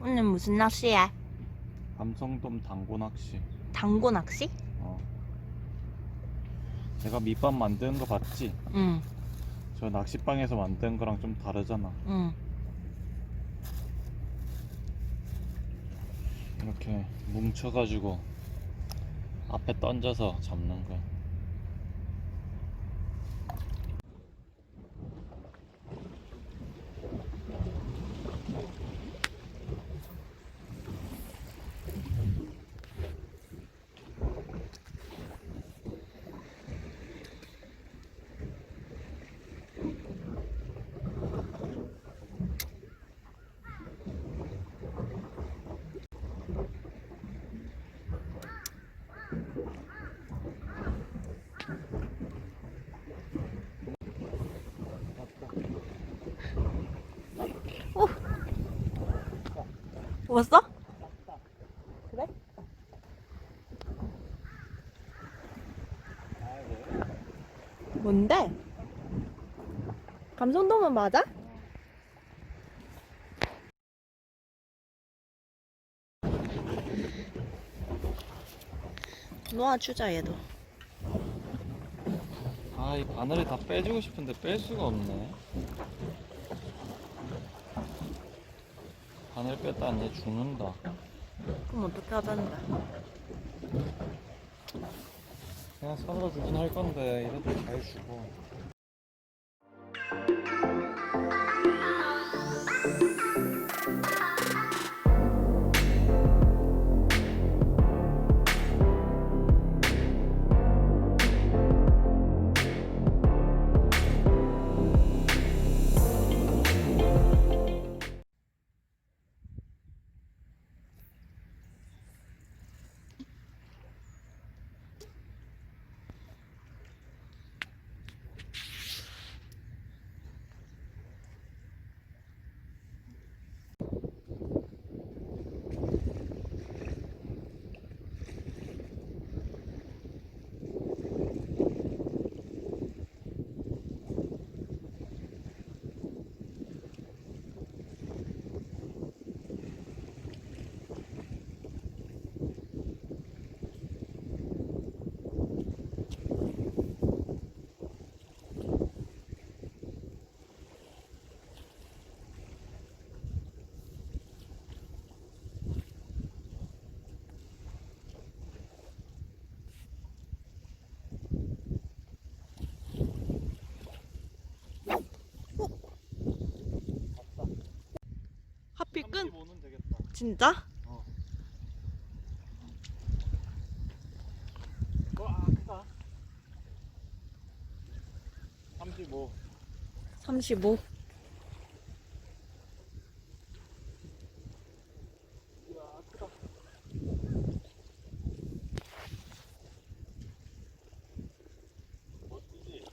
무슨 낚시해? 감성돔 당고 낚시. 당고 낚시? 어. 내가 밑밥 만드는 거 봤지? 응, 저 낚시방에서 만든 거랑 좀 다르잖아. 응. 이렇게 뭉쳐가지고 앞에 던져서 잡는 거야. 왔어? 그래? 뭔데? 감성돔은 맞아? 놓아주자 얘도 아, 이 바늘을 다 빼주고 싶은데 뺄 수가 없네. 바늘 뺐다니 얘 죽는다. 그럼 어떻게 하자는데? 그냥 손으로 주긴 할 건데 이래도 잘 죽어. 끈? 35는 되겠다. 진짜? 어. 와, 크다. 35. 35 이야, 크다. 멋지지?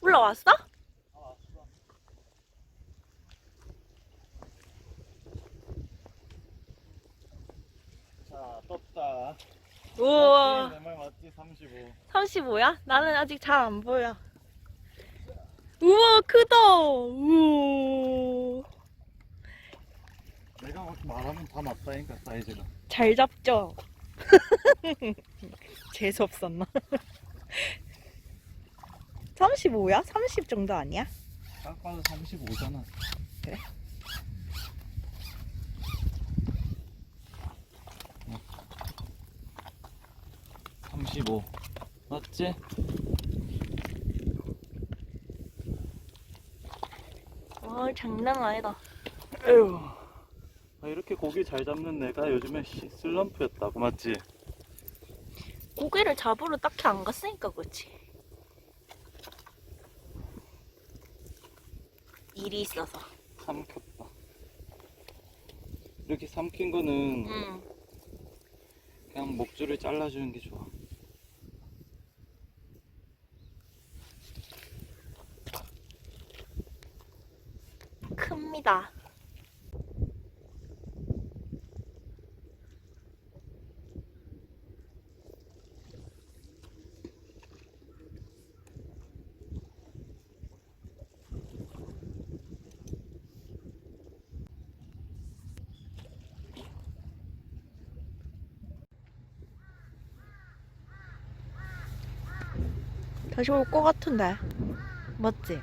올라왔어? 아, 왔어. 자, 떴다. 우와 내말 맞지? 35. 35야? 나는 아직 잘 안 보여. 우와, 크다. 우와. 내가 막 말하면 다 맞다니까, 사이즈가. 잘 잡죠? 재수 없었나? 35야? 30 정도 아니야? 딱 봐도 35잖아. 그래? 35. 맞지? 아, 장난 아니다. 에휴. 아, 이렇게 고기 잘 잡는 내가 요즘에 씨, 슬럼프였다고, 맞지? 고기를 잡으러 딱히 안 갔으니까 그렇지. 일이 있어서. 삼켰다. 이렇게 삼킨 거는 응. 그냥 목줄을 잘라주는 게 좋아. 큽니다. 다시 올 것 같은데 멋지?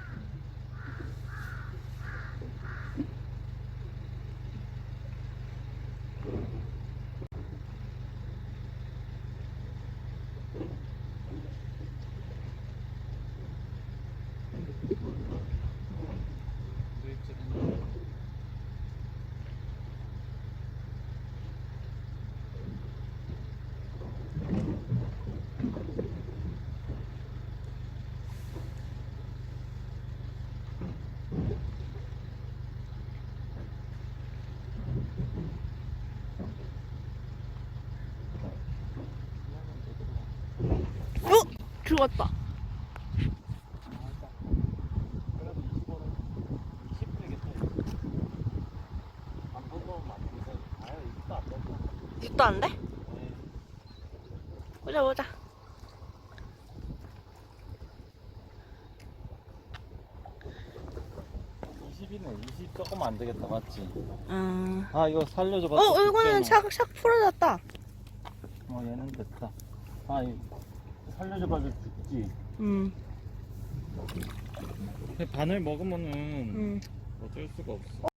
죽었다. 입도 안 돼? 보자 보자. 이네 20 조금 안 되겠다, 맞지? 음. 아, 이거 살려줘봐. 어 이거는 샥샥 풀어졌다. 어, 얘는 됐다. 아, 이 살려줘봐, 죽지. 음. 바늘 먹으면은 음. 어쩔 수가 없어.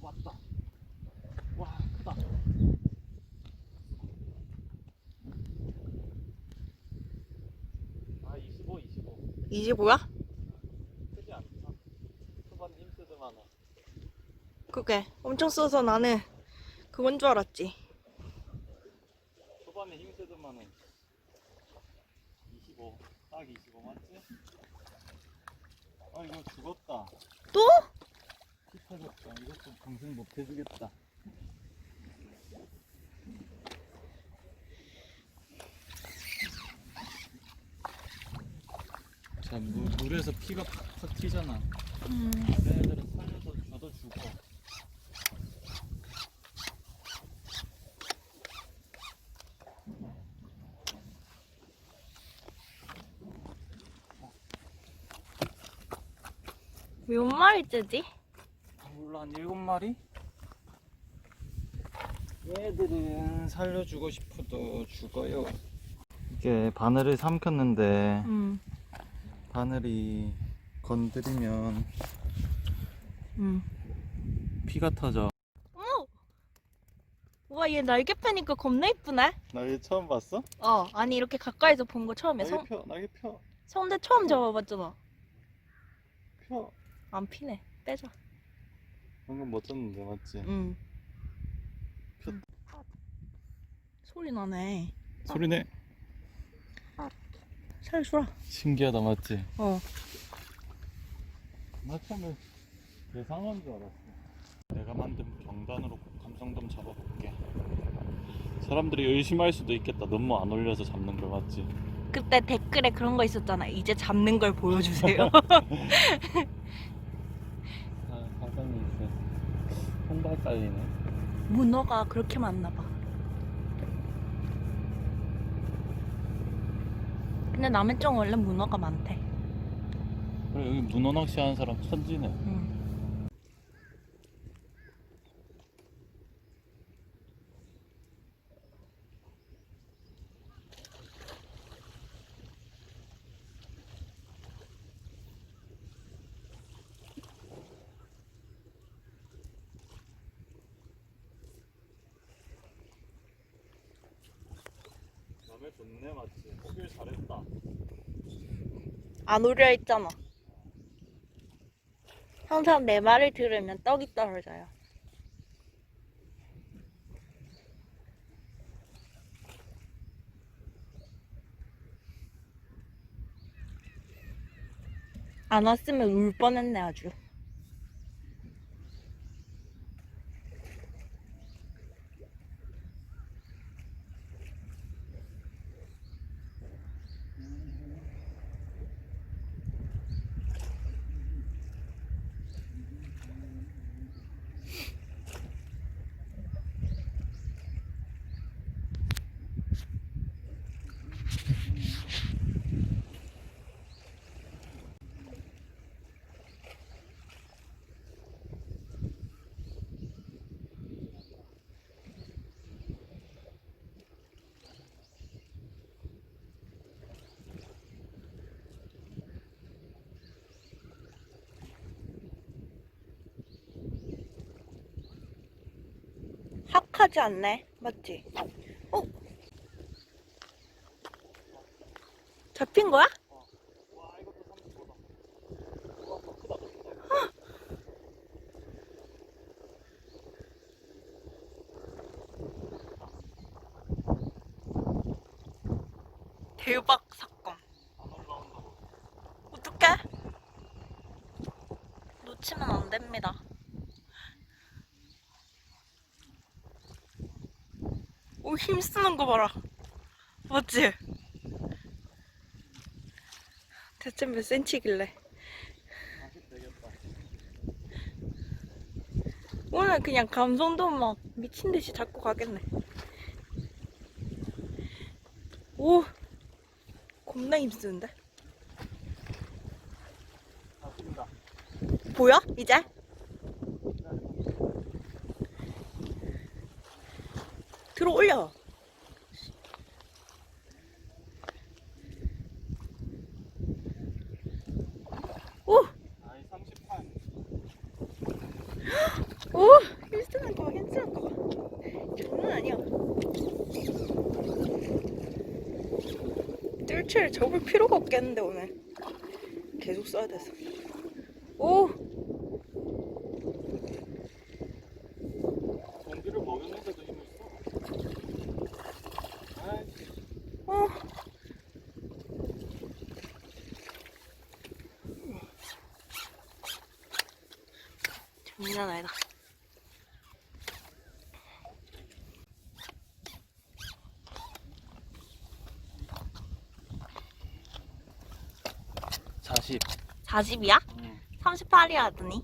왔다. 와, 크다. 아, 25, 25. 이제 뭐야? 크지 않다. 초반 해. 그게 엄청 써서 나는 그건 줄 알았지. 초반에 힘쓰드만 해. 25. 딱 25 맞지? 아, 이거 죽었다. 또? 피 터졌다. 이것도 방생 못 해주겠다. 자, 물, 물에서 피가 팍팍 튀잖아. 음. 얘네들은 살려서 줘도 죽어. 몇 마리째지? 몰라, 한 일곱 마리? 얘들은 살려주고 싶어도 죽어요. 이게 바늘을 삼켰는데 음. 바늘이 건드리면 음. 피가 터져. 어머! 우와 얘 날개 펴니까 겁나 이쁘네? 나얘 처음 봤어? 어 아니 이렇게 가까이서 본 거 처음에 날개 성, 펴, 날개 펴, 성대 처음 잡아봤잖아 펴. 안 피네 빼자 방금 멋졌는데 맞지? 응 폈. 소리 나네 소리네. 살려주라 신기하다 맞지? 어 나 처음에 예상한 줄 알았어. 내가 만든 경단으로 감성돔 잡아볼게. 사람들이 의심할 수도 있겠다. 너무 안 올려서 잡는 걸 맞지? 그때 댓글에 그런 거 있었잖아 이제 잡는 걸 보여주세요 아, 가방이 있어. 한달 깔리네. 문어가 그렇게 많나 봐 근데 남해쪽 원래 문어가 많대 그래 여기 문어 낚시 하는 사람 천지네. 응. 남해 좋네 맞지? 오길 잘했다. 안 오려 했잖아 항상 내 말을 들으면 떡이 떨어져요 안 왔으면 울 뻔했네 아주 빡빡하지 않네. 맞지? 어? 잡힌 거야? 와 이것도 35다. 와 크다 크다. 대박 사건. 안 올라온다고. 어떡해? 놓치면 안 됩니다. 오, 힘쓰는 거 봐라. 맞지? 대체 몇 센치길래? 40 되겠다. 오늘 그냥 감성도 막 미친 듯이 잡고 가겠네. 오, 겁나 힘쓰는데? 40이다. 보여? 이제? 들어 올려. 오, 아이 38. 오, 힘쓰는 거, 봐, 힘쓰는 거. 봐. 장난 아니야. 뜰채를 접을 필요가 없겠는데 오늘. 계속 써야 돼서. 오, 공기를 먹였는데도 힘을 써. 아이씨. 어. 장난 아니다. 사십. 40이야? 응. 38이야 하더니.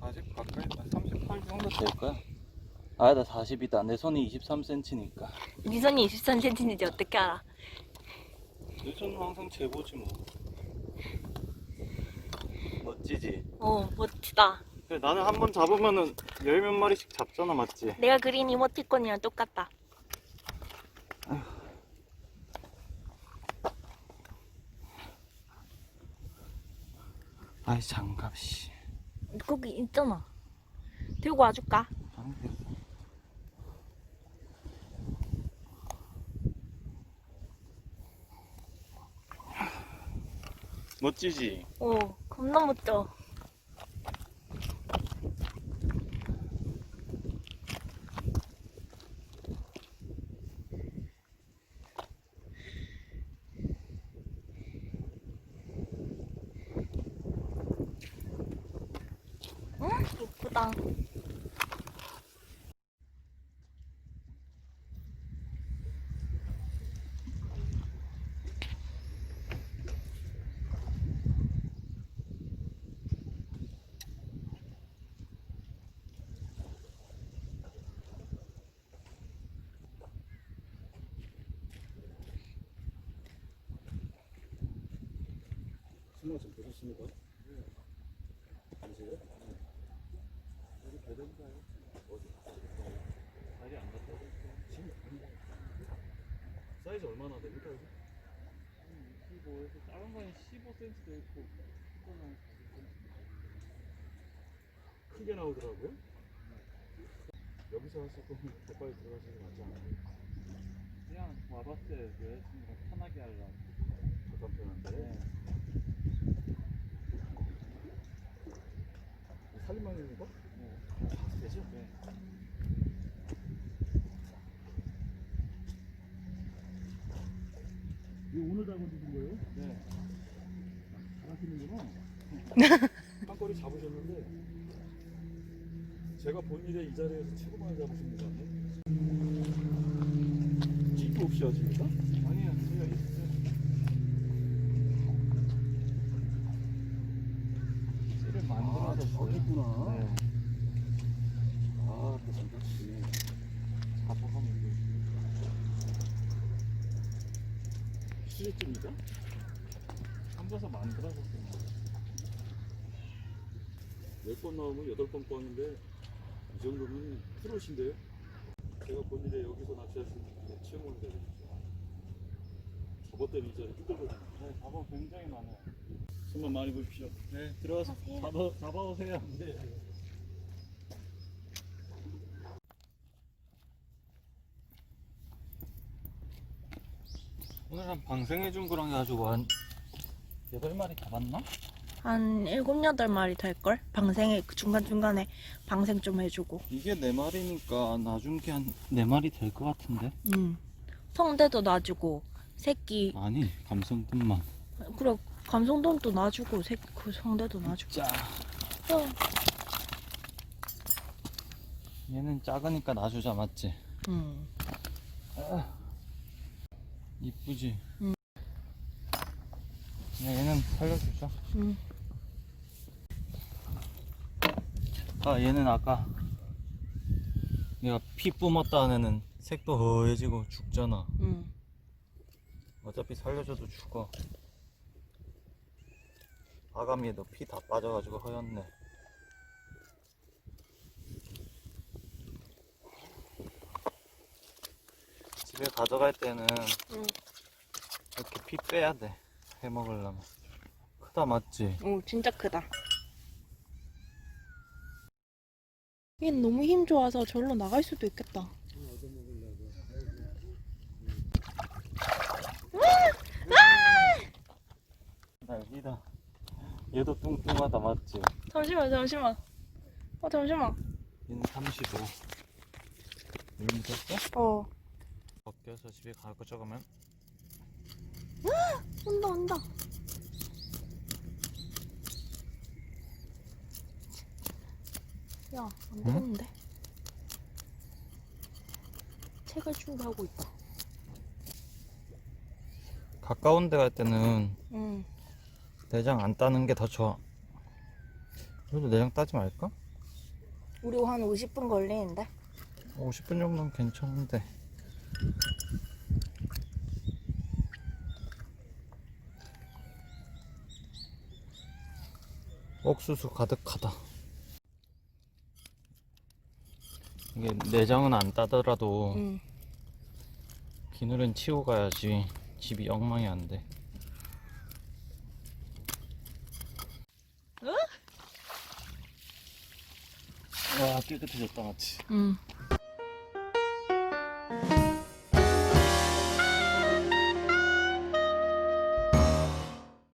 40 가까이 38 정도 될 거야. 아, 나 40이다. 내 손이 23cm니까. 네 손이 23cm인지 어떻게 알아? 내 손은 항상 재보지 뭐. 멋지지? 어, 멋지다. 그래, 나는 한 번 잡으면은 열 몇 마리씩 잡잖아, 맞지? 내가 그린 이모티콘이랑 똑같다. 아이 장갑 씨. 거기 있잖아. 들고 와줄까? 멋지지? 오, 겁나 멋져. 응? 이쁘다. 신호 좀 보셨습니까? 아니세요? 여기 배변가요? 어디? 다리 안 갔다 사이즈 얼마나 됩니까 여기? 25에서 작은 거는 15cm도 있고 40cm 크게 나오더라고요? 여기서 하실 거면 갯바위 들어가시는 게 낫지 않아요? 그냥 와봤을 때 여자친구랑 편하게 하려고. 간편한데 살림만 있는 거? 네. 되죠? 네. 이거 오늘 잡아주신 거예요? 네. 잘하시는구나. 한 거리 잡으셨는데 제가 본 일에 이 자리에서 최고 많이 잡으신 분 같네. 찌도 없이 하십니까? 아니요, 제가 있어요. 씨를 만들어서 했구나. 네. 아, 또 장갑치네. 잡아가면 이제 수제입니까? 삼겨서 만들어서. 열번 나오면 여덟 번 꽝인데 이 정도면 프로신데요? 제가 본 일에 여기서 낚시하시는 분 최고는 되겠죠. 저번 때는 이 자리 힘들거든요. 네, 잡아 굉장히 많아요. 손만 많이 보십시오. 네, 들어가서 하세요. 잡아, 잡아오세요. 네. 오늘 한 방생해 준 거랑 해가지고 한 여덟 마리 잡았나? 한 일곱 여덟 마리 될걸? 방생에 그 중간중간에 방생 좀 해주고 이게 네 마리니까 나중 게한네 마리 될 것 같은데? 음. 성대도 놔주고 새끼 아니 감성분만. 그래 감성돔도 놔주고 새, 그 성대도 놔주고 자, 어. 얘는 작으니까 놔주자 맞지? 음. 아, 이쁘지? 응. 야, 얘는 살려주자. 음. 아 얘는 아까 얘가 피 뿜었다 하면은 색도 허해지고 죽잖아. 음. 어차피 살려줘도 죽어. 아가미에도 피 다 빠져가지고 허였네. 집에 가져갈 때는 응. 이렇게 피 빼야 돼. 해 먹으려면. 크다 맞지? 오 진짜 크다 얘 너무 힘 좋아서 절로 나갈 수도 있겠다 날기다. 얘도 뚱뚱하다 맞지? 잠시만 잠시만 어 잠시만 얘는 35. 물 묻었어? 어 벗겨서 집에 갈거 적으면. 온다 온다. 야 안 되겠는데? 책을 준비하고 있다. 가까운 데 갈 때는 응. 내장 안 따는 게 더 좋아. 그래도 내장 따지 말까? 우리 한 50분 걸리는데? 50분 정도는 괜찮은데. 옥수수 가득하다. 이게 내장은 안 따더라도 응 비늘은 치고 가야지 집이 엉망이 안 돼. 와 깨끗해졌다 맞지? 응